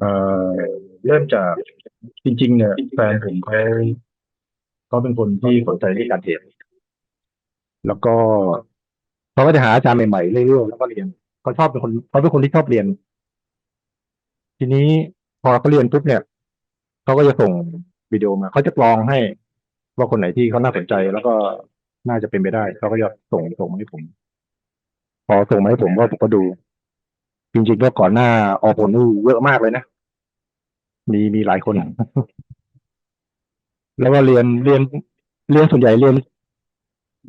เอ่อเริ่มจากจริง ๆ เนี่ยแฟนผมเขาเขาเป็นคนที่สนใจเรื่องการเทรดแล้วก็เขาก็จะหาอาจารย์ใหม่ๆเรื่อยๆแล้วก็เรียนเขาชอบเป็นคนเขาเป็นคนที่ชอบเรียน ทีนี้พอเขาเรียนปุ๊บเนี่ยเขาก็จะส่งวิดีโอมาเขาจะกรองให้ ว่าคนไหนที่เขาน่าสนใจแล้วก็น่าจะเป็นไปได้เขาก็จะส่งส่งมาให้ผม พอส่งมาให้ผมก็ผมก็ดู จริงๆก็ก่อนหน้าออกผลนี่เยอะมากเลยนะ มีมีหลายคน แล้วก็เรียนเรียนเรียนส่วนใหญ่เรียน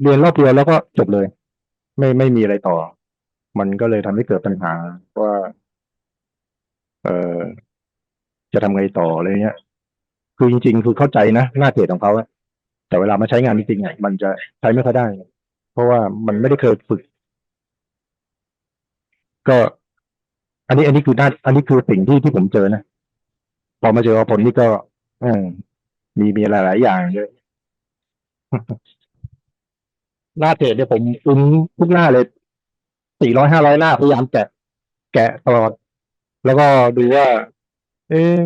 เรียนรอบเดียวแล้วก็จบเลย ไม่ไม่มีอะไรต่อ มันก็เลยทำให้เกิดปัญหาว่า เออจะทำไงต่ออะไรเงี้ย คือจริง ๆ คือเข้าใจนะหน้าเทรดของเขาอะแต่เวลามาใช้งานจริงๆอะมันจะใช้ไม่ค่อยได้ เพราะว่ามันไม่ได้เคยฝึก ก็ อันนี้อันนี้คือหน้าอันนี้คือสิ่งที่ที่ผมเจอนะพอมาเจอผลนี่ก็อมีมีหลาย ๆ อย่างเยอะหน้าเทรดเนี่ยผมปุ้นทุกหน้าเลยสี่ร้อยห้าร้อยหน้าพยายามแกะ แกะตลอด แล้วก็ดูว่า เอ๊ะ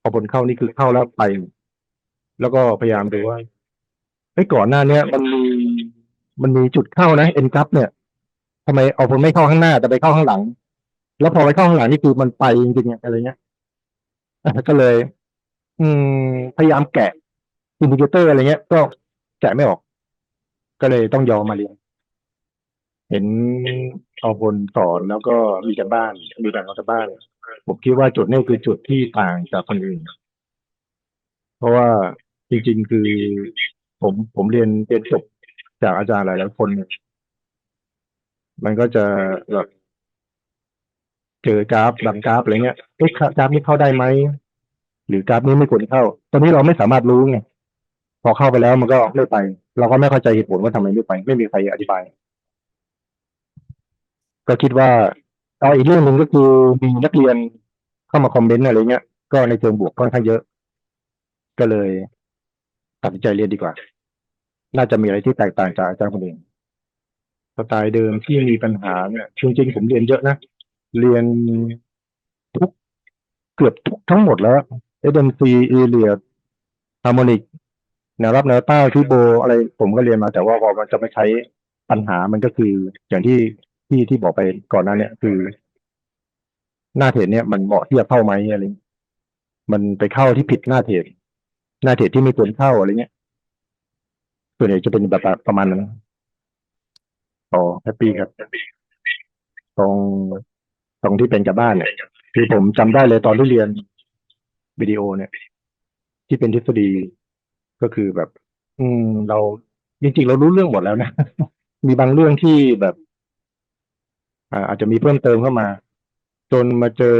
พอผลเข้านี่คือเข้าแล้วไป แล้วก็พยายามดูว่าเอ้ก่อนหน้าเนี้ย มันมีมันมีจุดเข้านะเอ็นคัพเนี่ยทำไมเอาผลไม่เข้าข้างหน้าแต่ไปเข้าข้างหลัง แล้วพอไปเข้าข้างหลังนี่คือมันไปจริงๆอะไรเงี้ยก็เลย อืม พยายามแกะอินดิเคเตอร์อะไรเงี้ย ก็แกะไม่ออก ก็เลยต้องยอมมาเรียน เห็นเอาพลสอนแล้วก็มีกันบ้าน มีการกันบ้าน ผมคิดว่าจุดนี้คือจุดที่ต่างจากคนอื่น เพราะว่าจริงๆคือผมผมเรียนเรียนจบจากอาจารย์หลายๆคนเนี่ยมันก็จะแบบ เจอกราฟดังกราฟอะไรเงี้ยเอ๊ะกราฟนี้เข้าได้ไหมหรือกราฟนี้ไม่ควรเข้า ตอนนี้เราไม่สามารถรู้ไงพอเข้าไปแล้วมันก็ไม่ไป เราก็ไม่เข้าใจเหตุผลว่าทำไมไม่ไป ไม่มีใครอธิบาย ก็คิดว่าเอาอีกเรื่องหนึ่งก็คือมีนักเรียนเข้ามาคอมเมนต์อะไรเงี้ย ก็ในเชิงบวกค่อนข้างเยอะ ก็เลยตัดสินใจเรียนดีกว่า น่าจะมีอะไรที่แตกต่างจากอาจารย์คนอื่นสไตล์เดิมที่มีปัญหาเนี่ยจริงๆผมเรียนเยอะนะ เรียนทุกเกือบทุกทั้งหมดแล้ว SMC เอเลียฮาร์โมนิกแนวรับแนวต้านทิโบอะไรผมก็เรียนมา แต่ว่าพอมันจะไปใช้ปัญหามันก็คืออย่างที่ที่ที่บอกไปก่อนหน้าเนี่ยคือ หน้าเทรดเนี่ยมันเหมาะที่จะเข้าไหมอะไรมันไปเข้าที่ผิดหน้าเทรดหน้าเทรดที่ไม่ควรเข้าอะไรเงี้ยส่วนใหญ่จะเป็นแบบประมาณนั้นอ๋อแฮปปี้ครับตรง ตรงที่เป็นกับบ้านเนี่ยคือผมจำได้เลยตอนที่เรียนวิดีโอเนี่ย ที่เป็นทฤษฎีก็คือแบบ อืม เราจริงๆเรารู้เรื่องหมดแล้วนะ มีบางเรื่องที่แบบ อ่า อาจจะมีเพิ่มเติมเข้ามา จนมาเจอ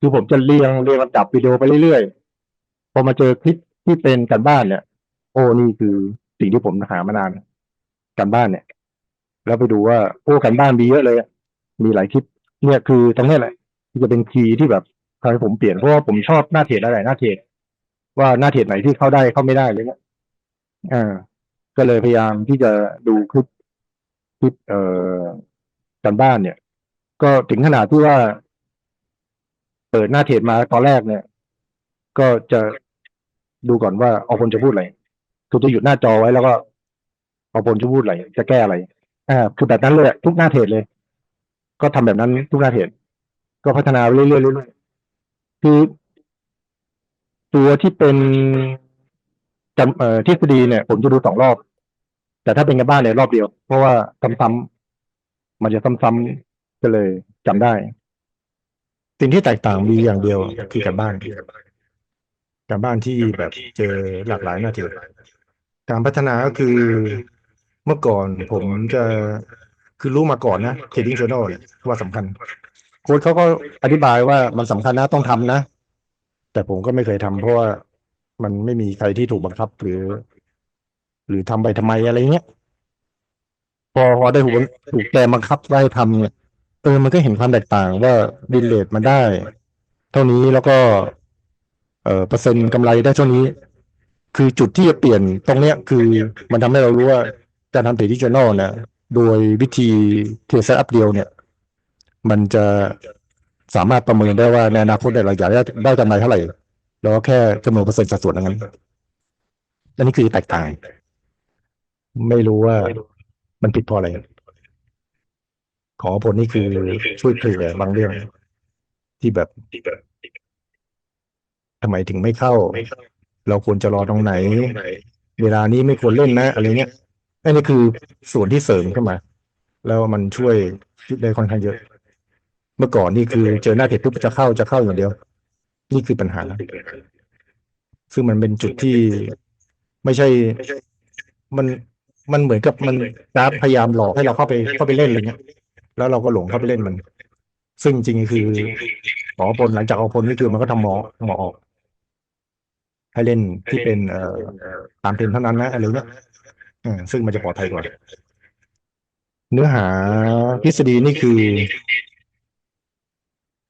คือผมจะเรียงเรียงลำดับวิดีโอไปเรื่อยๆพอมาเจอคลิปที่เป็นการบ้านเนี่ย โอ้นี่คือสิ่งที่ผมหามานานการบ้านเนี่ย แล้วไปดูว่าโอ้การบ้านมีเยอะเลยอะมีหลายคลิป เนี่ยคือตรงนี้แหละที่จะเป็นคีย์ที่แบบทำให้ผมเปลี่ยนเพราะว่าผมชอบหน้าเทรดอะไรหน้าเทรดว่าหน้าเทรดไหนที่เข้าได้เข้าไม่ได้อะไรเงี้ยอ่า ก็เลยพยายามที่จะดูคลิปคลิปเอ่อการบ้านเนี่ย ก็ถึงขนาดที่ว่า เปิดหน้าเทรดมาตอนแรกเนี่ย ก็จะดูก่อนว่าเอาคนจะพูดอะไรคือจะหยุดหน้าจอไว้แล้วก็เอาคนจะพูดอะไรจะแก้อะไรอ่าคือแบบนั้นเลยทุกหน้าเทรดเลย ก็ทำแบบนั้นทุกหน้าเทรดก็พัฒนาไปเรื่อยๆเรื่อยๆคือตัวที่เป็นจำเอ่อทฤษฎีเนี่ย ผมจะดูสองรอบ แต่ถ้าเป็นกันบ้านเนี่ยรอบเดียว เพราะว่าซ้ำๆมันจะซ้ำๆก็เลยจำได้ สิ่งที่แตกต่างมีอย่างเดียวคือการบ้านการบ้านที่แบบเจอหลากหลายหน้าที่การพัฒนาก็คือเมื่อก่อนผมจะ คือรู้มาก่อนนะ trading journal เนี่ยว่าสำคัญ โค้ชเขาก็อธิบายว่ามันสำคัญนะต้องทำนะ แต่ผมก็ไม่เคยทำเพราะว่ามันไม่มีใครที่ถูกบังคับ หรือ หรือทำไปทำไมอะไรเงี้ยพอพอได้ถูกถูกแกบังคับได้ทำเนี่ยเออมันก็เห็นความแตกต่างว่าดินเลทมันได้ เท่านี้แล้วก็ เอ่อเปอร์เซ็นต์กำไรได้เท่านี้ คือจุดที่จะเปลี่ยนตรงเนี้ยคือมันทำให้เรารู้ว่าการทำเทรดดิจิทัลเนี่ย โดยวิธีเทรดเซตอัพเดียวเนี่ย มันจะสามารถประเมินได้ว่าในอนาคตเนี่ยเราอยากได้ได้กำไรเท่าไหร่แล้วก็แค่จำนวนเปอร์เซ็นต์สัดส่วนนั้นอันนี้คือแตกต่าง ไม่รู้ว่ามันผิดพราะอะไร ขอผลนี่คือช่วยเคลียร์บางเรื่อง ที่แบบทำไมถึงไม่เข้า เราควรจะรอตรงไหน เวลานี้ไม่ควรเล่นนะ อะไรเงี้ย อันนี้คือส่วนที่เสริมเข้ามา แล้วมันช่วยได้ค่อนข้างเยอะ เมื่อก่อนนี่คือเจอหน้าเพจปุ๊บจะเข้าจะเข้าอย่างเดียว นี่คือปัญหา ซึ่งมันเป็นจุดที่ไม่ใช่ มันมันเหมือนกับมันกราฟพยายามหลอกให้เราเข้าไปเข้าไปเล่นอะไรเงี้ย แล้วเราก็หลงเข้าไปเล่นมัน ซึ่งจริงๆคือหมอพลหลังจากเอาพลนี่คือมันก็ทำหมอหมอออกให้เล่นที่เป็นเอ่อตามเทรนด์เท่านั้นนะอะไรเงี้ยอืม ซึ่งมันจะปลอดภัยกว่าเนื้อหาทฤษฎีนี่คือ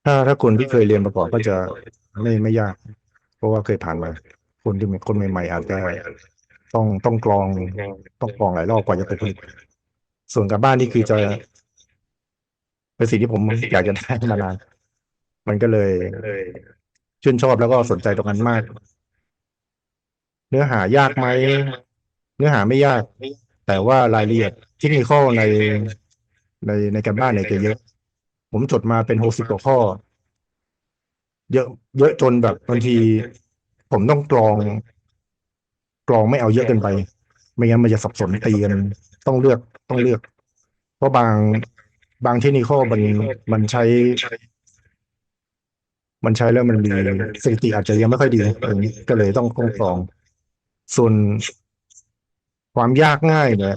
ถ้าถ้าคนที่เคยเรียนมาก่อนก็จะไม่ไม่ยาก เพราะว่าเคยผ่านมา คนที่คนใหม่ ๆ อาจจะต้องต้องกรองต้องกรองหลายรอบกว่าจะไปผลิตส่วนกับบ้านนี่คือจะเป็นสิ่งที่ผมอยากจะได้มานาน มันก็เลยชื่นชอบแล้วก็สนใจตรงนั้นมาก เนื้อหายากไหม เนื้อหาไม่ยาก แต่ว่ารายละเอียดเทคนิคในในในการบ้านเนี่ยจะเยอะ ผมจดมาเป็นหกสิบกว่าข้อ เยอะ เยอะจนแบบบางที ผมต้องกรอง กรองไม่เอาเยอะเกินไป ไม่งั้นมันจะสับสนตีกันต้องเลือกต้องเลือก เพราะบางบางเทคนิคมันมันใช้ มันใช้แล้วมันมีสถิติอาจจะยังไม่ค่อยดีอย่างนี้ก็เลยต้องต้องกรอง ส่วน ความยากง่ายเนี่ย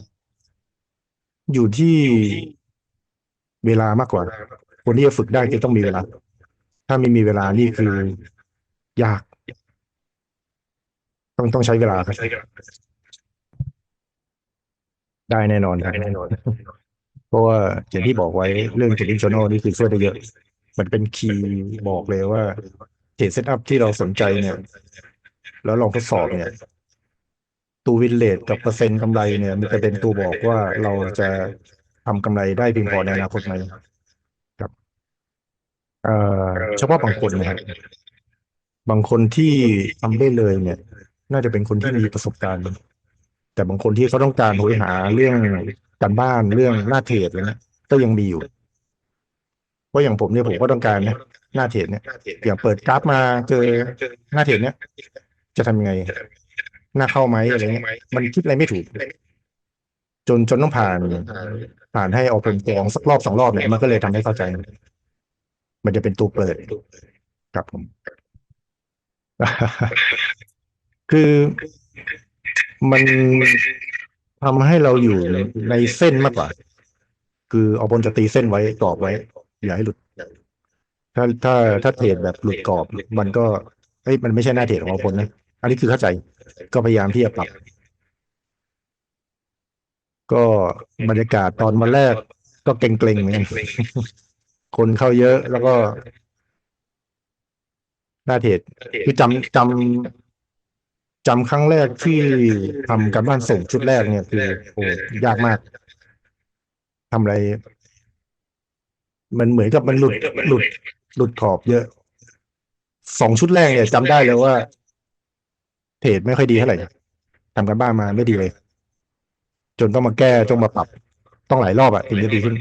อยู่ที่เวลามากกว่า คนที่จะฝึกได้ก็ต้องมีเวลา ถ้าไม่มีเวลานี่คือยาก ต้องต้องใช้เวลาครับได้แน่นอนครับแน่นอน เพราะว่าอย่างที่บอกไว้เรื่อง traditional นี่คือช่วยได้เยอะ มันเป็นคีย์บอกเลยว่าเทรดเซตอัพที่เราสนใจเนี่ย แล้วลองทดสอบเนี่ย ตัววินเลทกับเปอร์เซ็นต์กำไรเนี่ยมันจะเป็นตัวบอกว่าเราจะทำกำไรได้เพียงพอในอนาคตไหมครับเอ่อเฉพาะบางคนนะครับบางคนที่ทำได้เลยเนี่ย น่าจะเป็นคนที่มีประสบการณ์ แต่บางคนที่เขาต้องการหยหาเรื่องการบ้านเรื่องหน้าเทรดอะไรเงี้ยก็ยังมีอยู่เพราะอย่างผมเนี่ยผมก็ต้องการนะหน้าเทรดเนี่ยอย่างเปิดกราฟมาเจอหน้าเทรดเนี่ยจะทำยังไง น้าเข้าไหมอะไรเงี้ยมันคิดอะไรไม่ถูก จนจนต้องผ่าน ผ่านให้ออกเป็นกองสักรอบสองรอบเนี่ยมันก็เลยทำให้เข้าใจ มันจะเป็นตัวเปิดครับผม คือมันทำให้เราอยู่ในเส้นมากกว่า คือเอาบนจะตีเส้นไว้กรอบไว้ อย่าให้หลุด ถ้าถ้าถ้าเทรดแบบหลุดกรอบ มันก็เอ้ยมันไม่ใช่หน้าเทรดของเอาบนนะ อันนี้คือเข้าใจ ก็พยายามที่จะปรับ ก็บรรยากาศตอนวันแรก ก็เกรงๆเหมือนกันคนเข้าเยอะแล้วก็หน้าเทรดคือจำจำจำครั้งแรกที่ทำการบ้านส่งชุดแรกเนี่ยคือโอ้ยากมากทำอะไร มันเหมือนกับมันหลุดหลุด หลุดขอบเยอะสองชุดแรกเนี่ยจำได้เลยว่า เทรดไม่ค่อยดีเท่าไหร่ทำการบ้านมาไม่ดีเลย จนต้องมาแก้ต้องมาปรับ ต้องหลายรอบอะถึงจะดีขึ้น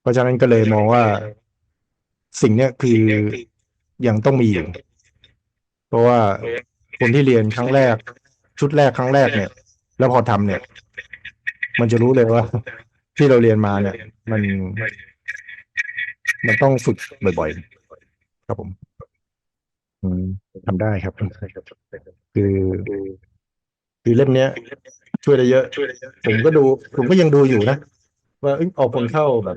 เพราะฉะนั้นก็เลยมองว่า สิ่งเนี้ยคือยังต้องมีอยู่ เพราะว่าคนที่เรียนครั้งแรก ชุดแรกครั้งแรกเนี่ย แล้วพอทำเนี่ย มันจะรู้เลยว่า ที่เราเรียนมาเนี่ย มันมันต้องฝึกบ่อยๆครับผม อืมทำได้ครับ คือ คือเล่มเนี้ย ช่วยได้เยอะ ผมก็ดู ผมก็ยังดูอยู่นะ ว่าเอ้ยออกผลเข้าแบบ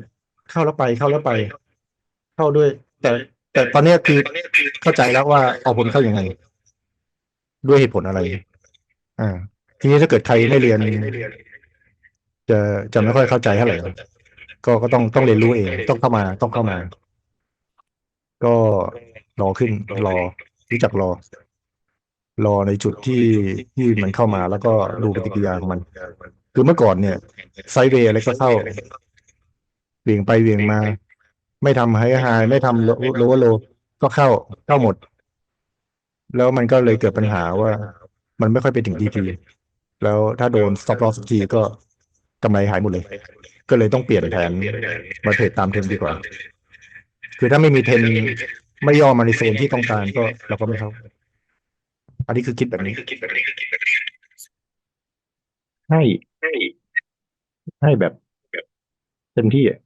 เข้าแล้วไปเข้าแล้วไป เข้าด้วย แต่ แต่ตอนเนี้ยคือเข้าใจแล้วว่าออกผลเข้ายังไง ด้วยเหตุผลอะไร อ่า ทีนี้ถ้าเกิดใครไม่เรียน จะจะไม่ค่อยเข้าใจเท่าไหร่ก็ก็ต้องต้องเรียนรู้เอง ต้องเข้ามา ต้องเข้ามา ก็ รอขึ้นรอรู้จักรอ รอในจุดที่ที่มันเข้ามาแล้วก็ดูปฏิกิริยาของมัน คือเมื่อก่อนเนี่ย ไซเวย์อะไรก็เข้าเวียงไปเวียงมา ไม่ทำไฮไฮไม่ทำโลโลโลก็เข้าเข้าหมด แล้วมันก็เลยเกิดปัญหาว่า มันไม่ค่อยไปถึงทีทีแล้วถ้าโดน stop loss สักทีก็กำไรหายหมดเลย ก็เลยต้องเปลี่ยนแผนมาเทรดตามเทรนดีกว่า คือถ้าไม่มีเทรน ไม่ย่อมาในโซนที่ต้องการก็เราก็ไม่เข้า อันนี้คือคิดแบบนี้ให้ให้แบบเต็มที่อะ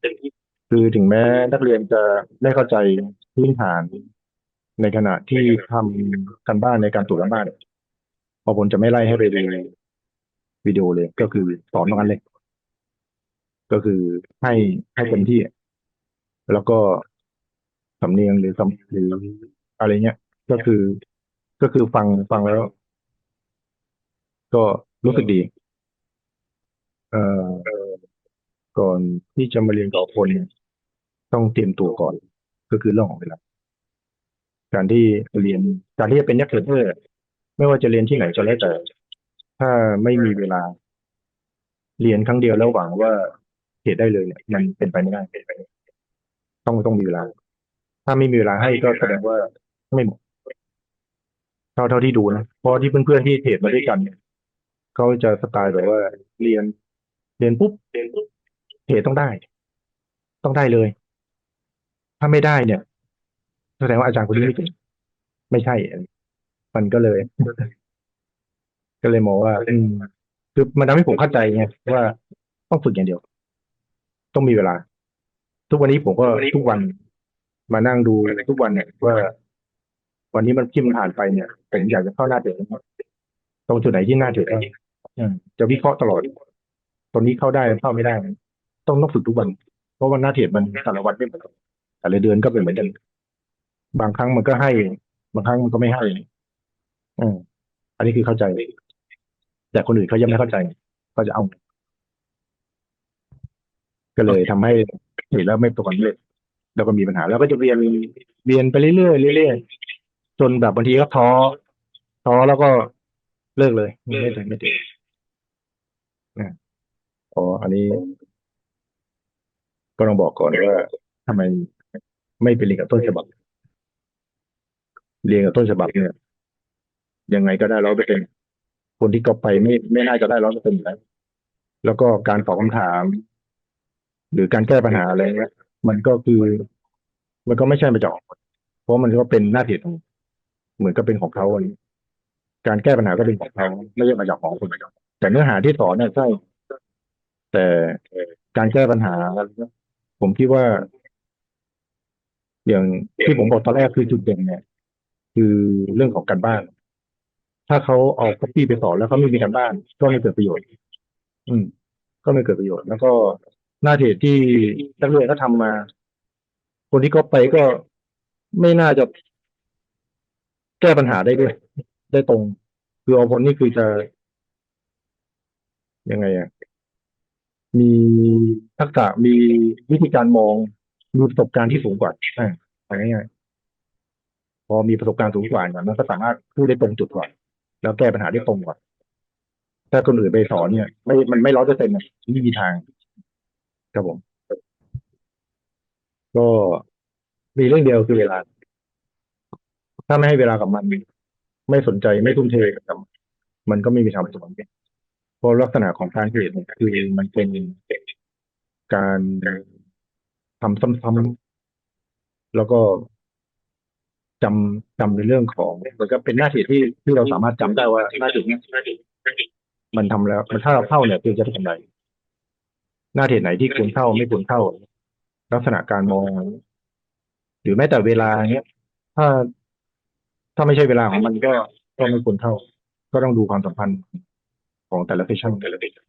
คือถึงแม้นักเรียนจะได้เข้าใจพื้นฐานในขณะที่ทำกันบ้านในการตรวจการบ้านพอผมจะไม่ไล่ให้ไปดูวิดีโอเลย ก็คือสอนตรงนั้นเลย ก็คือให้ให้เต็มที่ แล้วก็ สำเนียงหรือสำหรืออะไรเงี้ย ก็คือก็คือฟังฟังแล้ว ก็รู้สึกดี เอ่อก่อนที่จะมาเรียนกับคนเนี่ยต้องเตรียมตัวก่อน ก็คือเรื่องของเวลาการที่เรียนการที่จะเป็นนักเทรดเดอไม่ว่าจะเรียนที่ไหนก็แล้วแต่ ถ้าไม่มีเวลา เรียนครั้งเดียวแล้วหวังว่าเทรดได้เลยเนี่ยมันเป็นไปไม่ได้เป็นไปไม่ได้ต้องต้องมีเวลา ถ้าไม่มีเวลาให้ก็แสดงว่าไม่เหมาะเท่าเท่าที่ดูนะเพราะที่เพื่อนๆที่เทรดมาด้วยกันเนี่ยเขาจะสไตล์แบบว่าเรียน เรียนปุ๊บเรียนปุ๊บเทรดต้องได้ ต้องได้เลย ถ้าไม่ได้เนี่ยแสดงว่าอาจารย์คนนี้ไม่เก่งไม่ใช่มันก็เลย ก็เลยมองว่าอืมคือมันทำให้ผมเข้าใจไงว่าต้องฝึกอย่างเดียว ต้องมีเวลา ทุกวันนี้ผมก็ทุกวัน มานั่งดูทุกวันเนี่ยว่าวันนี้มันที่มันผ่านไปเนี่ยผมอยากจะเข้าหน้าเดือดตรงจุดไหนที่หน้าเดือดบ้างอืมจะวิเคราะห์ตลอดตรงนี้เข้าได้เข้าไม่ได้ ต้องต้องฝึกทุกวัน เพราะว่าหน้าเทรดมันแต่ละวันไม่เหมือนกันแต่ละเดือนก็เป็นเหมือนกันบางครั้งมันก็ให้ บางครั้งมันก็ไม่ให้อืมอันนี้คือเข้าใจ แต่คนอื่นเขายังไม่เข้าใจ ก็จะเอา ก็เลยทำให้เห็นแล้วไม่ประสบความสำเร็จ แล้วก็มีปัญหา แล้วก็จะเรียนเรียนไปเรื่อยๆเรื่อยๆจนแบบบางทีก็ท้อท้อแล้วก็เลิกเลยไม่ได้ไม่ได้นะอ๋ออันนี้ ก็ต้องบอกก่อนว่าทำไมไม่ไปเรียนกับต้นฉบับ เรียนกับต้นฉบับเนี่ยยังไงก็ได้ร้อยเปอร์เซ็นคนที่ก็ไปไม่ไม่น่าจะได้ร้อยเปอร์เซ็นต์แล้วแล้วก็การตอบคำถาม หรือการแก้ปัญหาอะไรเงี้ย มันก็คือ มันก็ไม่ใช่มาจากของเพราะมันก็เป็นหน้าที่เหมือนก็เป็นของเขาอันนี้การแก้ปัญหาก็เป็นของเขาไม่ใช่มาจากของคนแต่เนื้อหาที่สอนเนี่ยใช่แต่การแก้ปัญหาผมคิดว่า อย่างที่ผมบอกตอนแรกคือจุดเด่นเนี่ย คือเรื่องของการบ้าน ถ้าเขาเอาคัปปี้ไปสอนแล้วเขาไม่มีการบ้าน ก็ไม่เกิดประโยชน์ อืม ก็ไม่เกิดประโยชน์ แล้วก็ หน้าเทรดที่นักเรียนเขาทำมา คนที่เขาไปก็ไม่น่าจะแก้ปัญหาได้ด้วย ได้ตรง คือเอาผลนี่คือจะ ยังไงอะมีทักษะมีวิธีการมองมีประสบการณ์ที่สูงกว่าอ่าเอาง่ายๆพอมีประสบการณ์สูงกว่าเนี่ยมันก็สามารถพูดได้ตรงจุดกว่าแล้วแก้ปัญหาได้ตรงกว่าถ้าคนอื่นไปสอนเนี่ย ไม่มันไม่ร้อยเปอร์เซ็นต์ไม่มีทาง ครับผม ก็มีเรื่องเดียวคือเวลา ถ้าไม่ให้เวลากับมัน ไม่สนใจไม่ทุ่มเทกับมันมันก็ไม่มีทางประสบความสำเร็จเพราะลักษณะของการเทรดเนี่ยคือมันเป็นการทำซ้ำๆแล้วก็จำจำในเรื่องของเหมือนกับเป็นหน้าที่ที่ที่เราสามารถจำได้ว่าหน้าที่เนี้ยมันทำแล้ว มันถ้าเราเข้าเนี่ยคือจะได้กำไร หน้าเทรดไหนที่ควรเข้าไม่ควรเข้า ลักษณะการมอง หรือแม้แต่เวลาเนี้ย ถ้าถ้าไม่ใช่เวลาของมันก็ก็ไม่ควรเข้า ก็ต้องดูความสัมพันธ์ของแต่ละเซสชั่นแต่ละเซสชั่น